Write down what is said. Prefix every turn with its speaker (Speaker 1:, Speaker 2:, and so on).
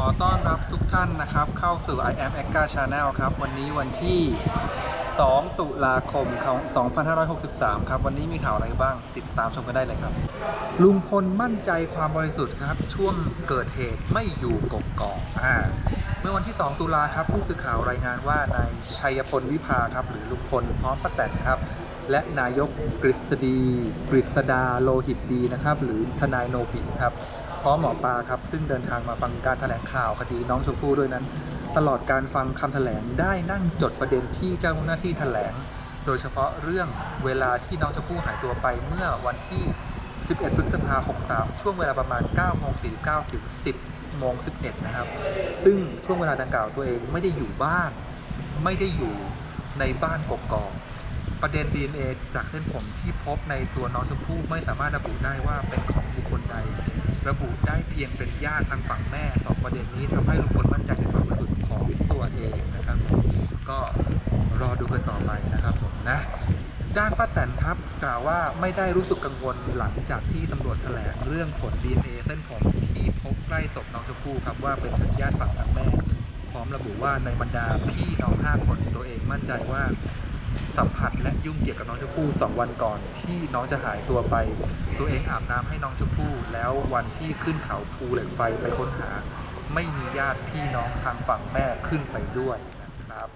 Speaker 1: ขอต้อนรับทุกท่านนะครับเข้าสู่ I am a g a Channel ครับ วันนี้วันที่ 2 ตุลาคมของ2563 ครับ วันนี้มีข่าวอะไรบ้างติดตามชมกันได้เลยครับ ลุงพลมั่นใจความบริสุทธิ์ครับ ช่วงเกิดเหตุไม่อยู่กกอกอ่าเมื่อวันที่ 2 ตุลาครับผู้สื่อข่าวรายงานว่านายชัยพลวิภาครับ หรือลุงพลพร้อมป้าแตนครับ และนายกกฤษฎีกฤษดาโลหิตดีนะครับ หรือทนายโนบิครับ พร้อมหมอปลาครับ ซึ่งเดินทางมาฟังการแถลงข่าวคดีน้องชมพู่ด้วยนั้น ตลอดการฟังคำแถลงได้นั่งจดประเด็นที่เจ้าหน้าที่แถลง โดยเฉพาะเรื่องเวลาที่น้องชมพู่หายตัวไปเมื่อวันที่ 11 พฤษภาคม 63 ช่วงเวลาประมาณ9โมง49 ถึง 10โมง11 นะครับ ซึ่งช่วงเวลาดังกล่าวตัวเองไม่ได้อยู่บ้าน ไม่ได้อยู่ในบ้านกกอกประเด็น DNA จากเส้นผมที่พบในตัวน้องชมพู่ไม่สามารถระบุได้ว่าเป็นของบุคคล ระบุได้เพียงเป็นญาติทางฝั่งแม่สองประเด็นนี้ทำให้ลุงพลมั่นใจในความบริสุทธิ์ของตัวเองนะครับ ก็รอดูกันต่อไปนะครับผมนะด้านป้าแตนครับกล่าวว่าไม่ได้รู้สึกกังวลหลังจากที่ตำรวจแถลงเรื่องผล DNA เส้นผมที่พบใกล้ศพน้องชมพู่ครับว่าเป็นญาติฝั่งทางแม่ พร้อมระบุว่าในบรรดาพี่น้องห้าคนตัวเองมั่นใจว่า สัมผัสและยุ่งเกี่ยวกับน้องชมพู่สองวันก่อนที่น้องจะหายตัวไป ตัวเองอาบน้ำให้น้องชมพู่ แล้ววันที่ขึ้นเขาภูเหล็กไฟไปค้นหา ไม่มีญาติพี่น้องทางฝั่งแม่ขึ้นไปด้วยนะครับ